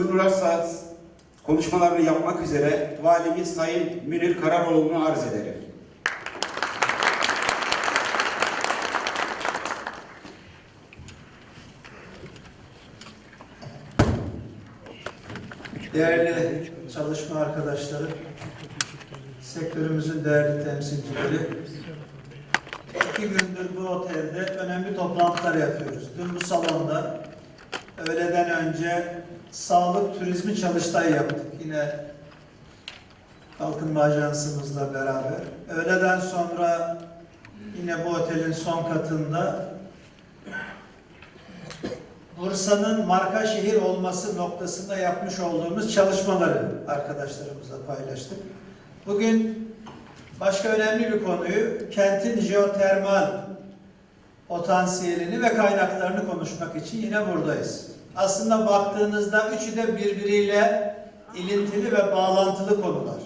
duyurulursa konuşmalarını yapmak üzere Valimiz Sayın Münir Kararoğlu'nu arz ederim. Değerli çalışma arkadaşları, sektörümüzün değerli temsilcileri, iki gündür bu otelde önemli toplantılar yapıyoruz. Dün bu salonda öğleden önce sağlık turizmi çalıştay yaptık. Yine Kalkınma Ajansımızla beraber. Öğleden sonra yine bu otelin son katında Bursa'nın marka şehir olması noktasında yapmış olduğumuz çalışmaları arkadaşlarımızla paylaştık. Bugün başka önemli bir konuyu kentin jeotermal potansiyelini ve kaynaklarını konuşmak için yine buradayız. Aslında baktığınızda üçü de birbiriyle ilintili ve bağlantılı konular.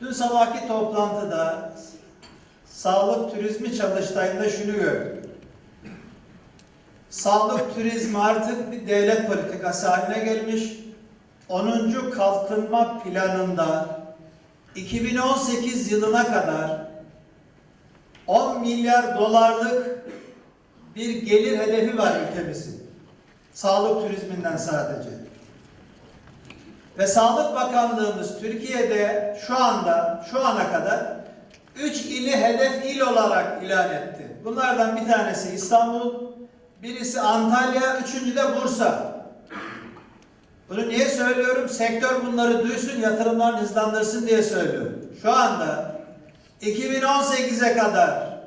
Dün sabahki toplantıda sağlık turizmi çalıştayında şunu gördük. Sağlık turizmi artık bir devlet politikası haline gelmiş. 10. kalkınma planında 2018 yılına kadar 10 milyar dolarlık bir gelir hedefi var ülkemizin. Sağlık turizminden sadece. Ve Sağlık Bakanlığımız Türkiye'de şu anda, şu ana kadar 3 ili hedef il olarak ilan etti. Bunlardan bir tanesi İstanbul, birisi Antalya, üçüncü de Bursa. Bunu niye söylüyorum? Sektör bunları duysun, yatırımlarını hızlandırsın diye söylüyorum. Şu anda 2018'e kadar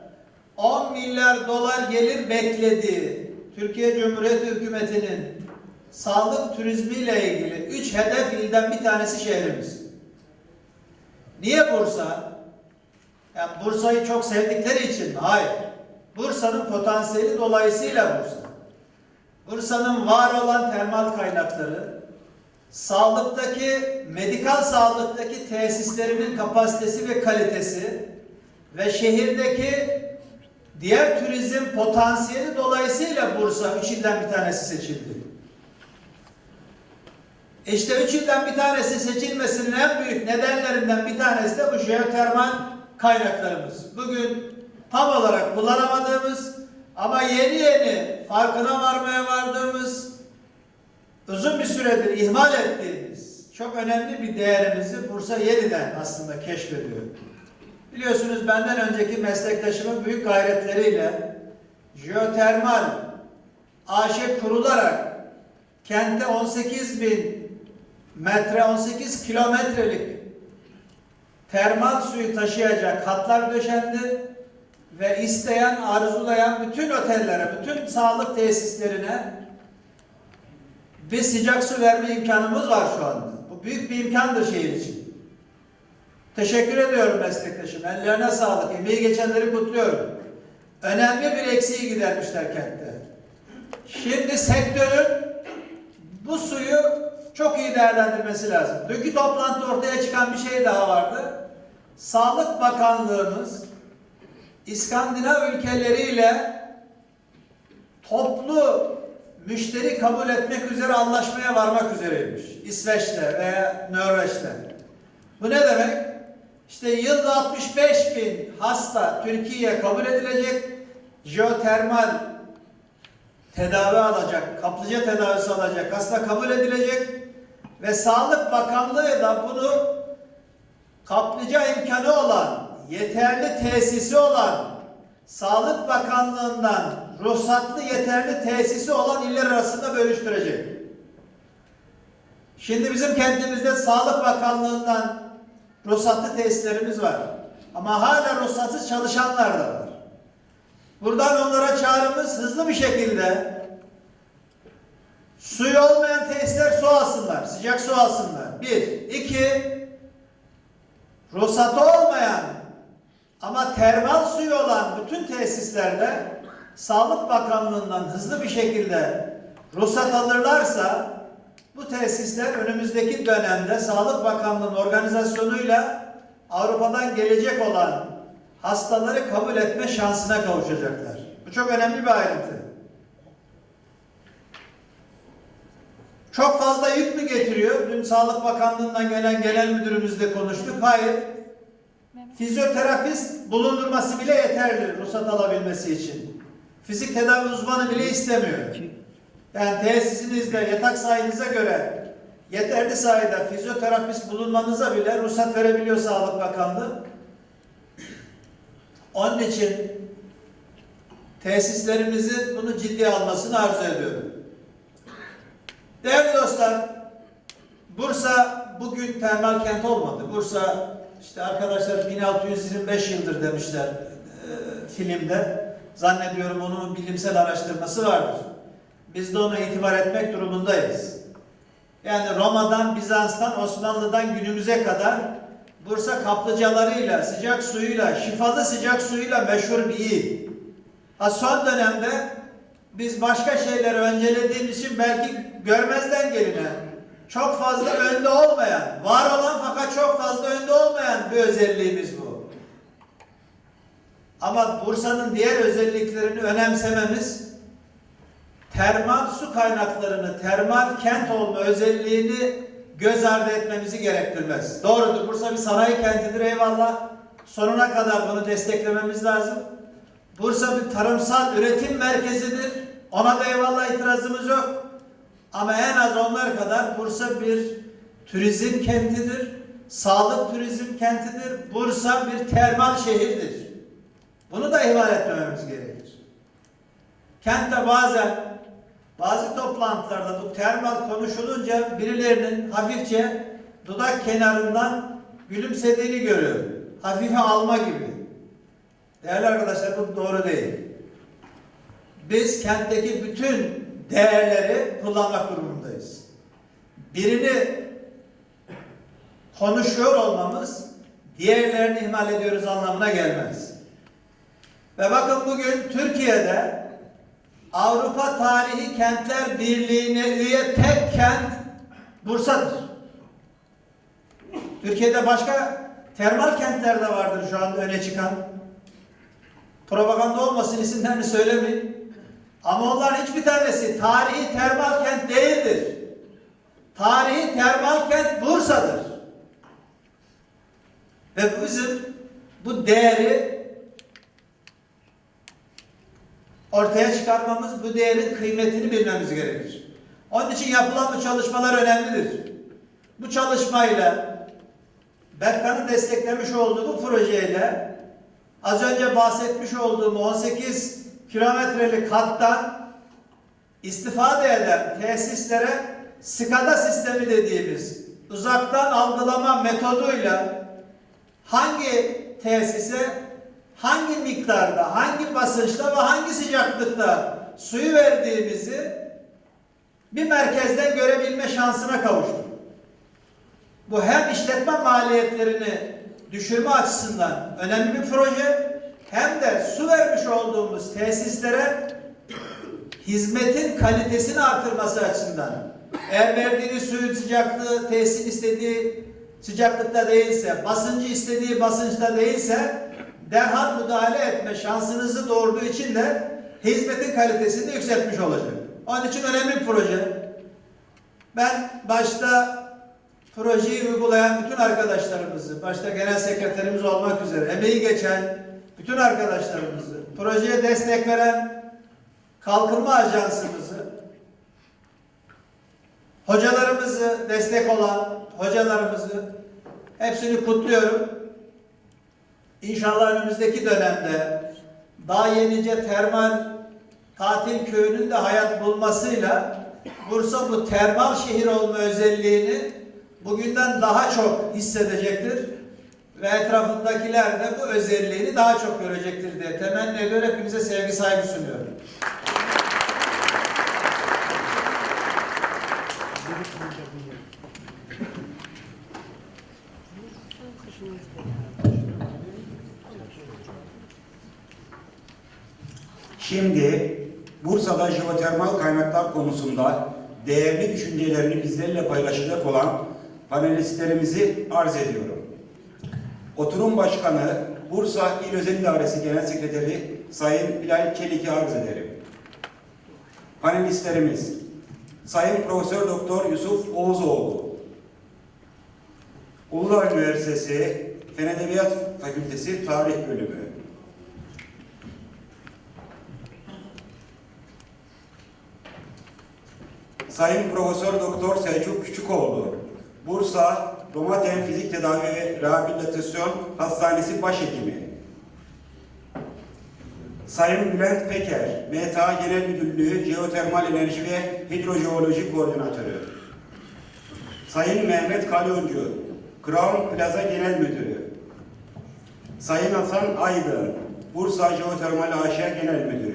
10 milyar dolar gelir beklediği Türkiye Cumhuriyeti Hükümeti'nin sağlık turizmiyle ilgili üç hedef ilden bir tanesi şehrimiz. Niye Bursa? Yani Bursa'yı çok sevdikleri için mi? Hayır. Bursa'nın potansiyeli dolayısıyla Bursa. Bursa'nın var olan termal kaynakları, sağlıktaki, medikal sağlıktaki tesislerinin kapasitesi ve kalitesi ve şehirdeki diğer turizm potansiyeli dolayısıyla Bursa üç ilden bir tanesi seçildi. İşte üç ilden bir tanesi seçilmesinin en büyük nedenlerinden bir tanesi de bu jeotermal kaynaklarımız. Bugün tam olarak kullanamadığımız ama yeni yeni farkına varmaya vardığımız uzun bir süredir ihmal ettiğimiz çok önemli bir değerimizi Bursa yeniden aslında keşfediyor. Biliyorsunuz benden önceki meslektaşımın büyük gayretleriyle jeotermal AŞ kurularak kente 18 bin metre 18 kilometrelik termal suyu taşıyacak hatlar döşendi ve isteyen, arzulayan bütün otellere, bütün sağlık tesislerine bir sıcak su verme imkanımız var şu anda. Bu büyük bir imkandır şehir için. Teşekkür ediyorum meslektaşım. Ellerine sağlık. Emeği geçenleri kutluyorum. Önemli bir eksiği gidermişler kentte. Şimdi sektörün bu suyu çok iyi değerlendirmesi lazım. Dünkü toplantıda ortaya çıkan bir şey daha vardı. Sağlık Bakanlığımız İskandinav ülkeleriyle toplu müşteri kabul etmek üzere anlaşmaya varmak üzereymiş. İsveç'te veya Norveç'te. Bu ne demek? İşte yılda 65 bin hasta Türkiye'ye kabul edilecek. Jeotermal tedavi alacak, kaplıca tedavisi alacak, hasta kabul edilecek ve Sağlık Bakanlığı da bunu kaplıca imkanı olan, yeterli tesisi olan, Sağlık Bakanlığı'ndan ruhsatlı yeterli tesisi olan iller arasında bölüştürecek. Şimdi bizim kentimizde Sağlık Bakanlığı'ndan ruhsatlı tesislerimiz var. Ama hala ruhsatsız çalışanlar da var. Buradan onlara çağrımız hızlı bir şekilde suyu olmayan tesisler su alsınlar, sıcak su alsınlar. Bir. iki ruhsatı olmayan ama termal suyu olan bütün tesislerde Sağlık Bakanlığı'ndan hızlı bir şekilde ruhsat alırlarsa bu tesisler önümüzdeki dönemde Sağlık Bakanlığı'nın organizasyonuyla Avrupa'dan gelecek olan hastaları kabul etme şansına kavuşacaklar. Bu çok önemli bir ayrıntı. Çok fazla yük mü getiriyor? Dün Sağlık Bakanlığı'ndan gelen genel müdürümüzle konuştuk. Hayır. Fizyoterapist bulundurması bile yeterli ruhsat alabilmesi için. Fizik tedavi uzmanı bile istemiyor. Yani tesisinizde yatak sayınıza göre yeterli sayıda fizyoterapist bulunmanıza bile ruhsat verebiliyor Sağlık Bakanlığı. Onun için tesislerimizin bunu ciddiye almasını arzu ediyorum. Değerli dostlar, Bursa bugün termal kent olmadı. Bursa işte arkadaşlar 1625 yıldır demişler e, filmde. Zannediyorum onun bilimsel araştırması vardır. Biz de ona itibar etmek durumundayız. Yani Roma'dan, Bizans'tan, Osmanlı'dan günümüze kadar Bursa kaplıcalarıyla, sıcak suyuyla, şifalı sıcak suyuyla meşhur bir il. Ha son dönemde biz başka şeyleri öncelediğimiz için belki görmezden geline çok fazla önde olmayan, var olan fakat çok fazla önde olmayan bir özelliğimiz bu. Ama Bursa'nın diğer özelliklerini önemsememiz termal su kaynaklarını, termal kent olma özelliğini göz ardı etmemizi gerektirmez. Doğrudur. Bursa bir sanayi kentidir eyvallah. Sonuna kadar bunu desteklememiz lazım. Bursa bir tarımsal üretim merkezidir. Ona da eyvallah itirazımız yok. Ama en az onlar kadar Bursa bir turizm kentidir. Sağlık turizm kentidir. Bursa bir termal şehirdir. Bunu da ihmal etmememiz gerekir. Kentte bazen bazı toplantılarda bu termal konuşulunca birilerinin hafifçe dudak kenarından gülümsediğini görüyorum. Hafife alma gibi. Değerli arkadaşlar bu doğru değil. Biz kentteki bütün değerleri kullanmak durumundayız. Birini konuşuyor olmamız diğerlerini ihmal ediyoruz anlamına gelmez. Ve bakın bugün Türkiye'de Avrupa Tarihi Kentler Birliği'ne üye tek kent Bursa'dır. Türkiye'de başka termal kentler de vardır şu anda öne çıkan. Propaganda olmasın isimlerini söylemeyin. Ama onların hiçbir tanesi tarihi termal kent değildir. Tarihi termal kent Bursa'dır. Ve bizim bu değeri ortaya çıkarmamız, bu değerin kıymetini bilmemiz gerekir. Onun için yapılan bu çalışmalar önemlidir. Bu çalışmayla Berkan'ın desteklemiş olduğu bu projeyle az önce bahsetmiş olduğum 18 kilometrelik hattan istifade eden tesislere SCADA sistemi dediğimiz uzaktan algılama metoduyla hangi tesise hangi miktarda, hangi basınçta ve hangi sıcaklıkta suyu verdiğimizi bir merkezden görebilme şansına kavuştuk. Bu hem işletme maliyetlerini düşürme açısından önemli bir proje hem de su vermiş olduğumuz tesislere hizmetin kalitesini artırması açısından eğer verdiğiniz suyun sıcaklığı tesisin istediği sıcaklıkta değilse, basıncı istediği basınçta değilse derhal müdahale etme şansınızı doğurduğu için de hizmetin kalitesini yükseltmiş olacak. Onun için önemli bir proje. Ben başta projeyi uygulayan bütün arkadaşlarımızı, başta genel sekreterimiz olmak üzere emeği geçen bütün arkadaşlarımızı, projeye destek veren kalkınma ajansımızı, hocalarımızı destek olan hocalarımızı hepsini kutluyorum. İnşallah önümüzdeki dönemde daha yenice termal tatil köyünün de hayat bulmasıyla Bursa bu termal şehir olma özelliğini bugünden daha çok hissedecektir ve etrafındakiler de bu özelliğini daha çok görecektir diye temenni ediyor. Hepinize sevgi saygı sunuyorum. Şimdi Bursa'da jeotermal kaynaklar konusunda değerli düşüncelerini bizlerle paylaşacak olan panelistlerimizi arz ediyorum. Oturum Başkanı Bursa İl Özel İdaresi Genel Sekreteri Sayın Bilal Çelik'i arz ederim. Panelistlerimiz Sayın Profesör Doktor Yusuf Oğuzoğlu. Uludağ Üniversitesi Fen Edebiyat Fakültesi Tarih Bölümü. Sayın Profesör Doktor Selçuk Küçükoğlu, Bursa Romaten Fizik Tedavi ve Rehabilitasyon Hastanesi Başhekimi. Sayın Bülent Peker, MTA Genel Müdürlüğü Jeotermal Enerji ve Hidrojeoloji Koordinatörü. Sayın Mehmet Kalyoncu, Crown Plaza Genel Müdürü. Sayın Hasan Aydın, Bursa Jeotermal AŞ Genel Müdürü.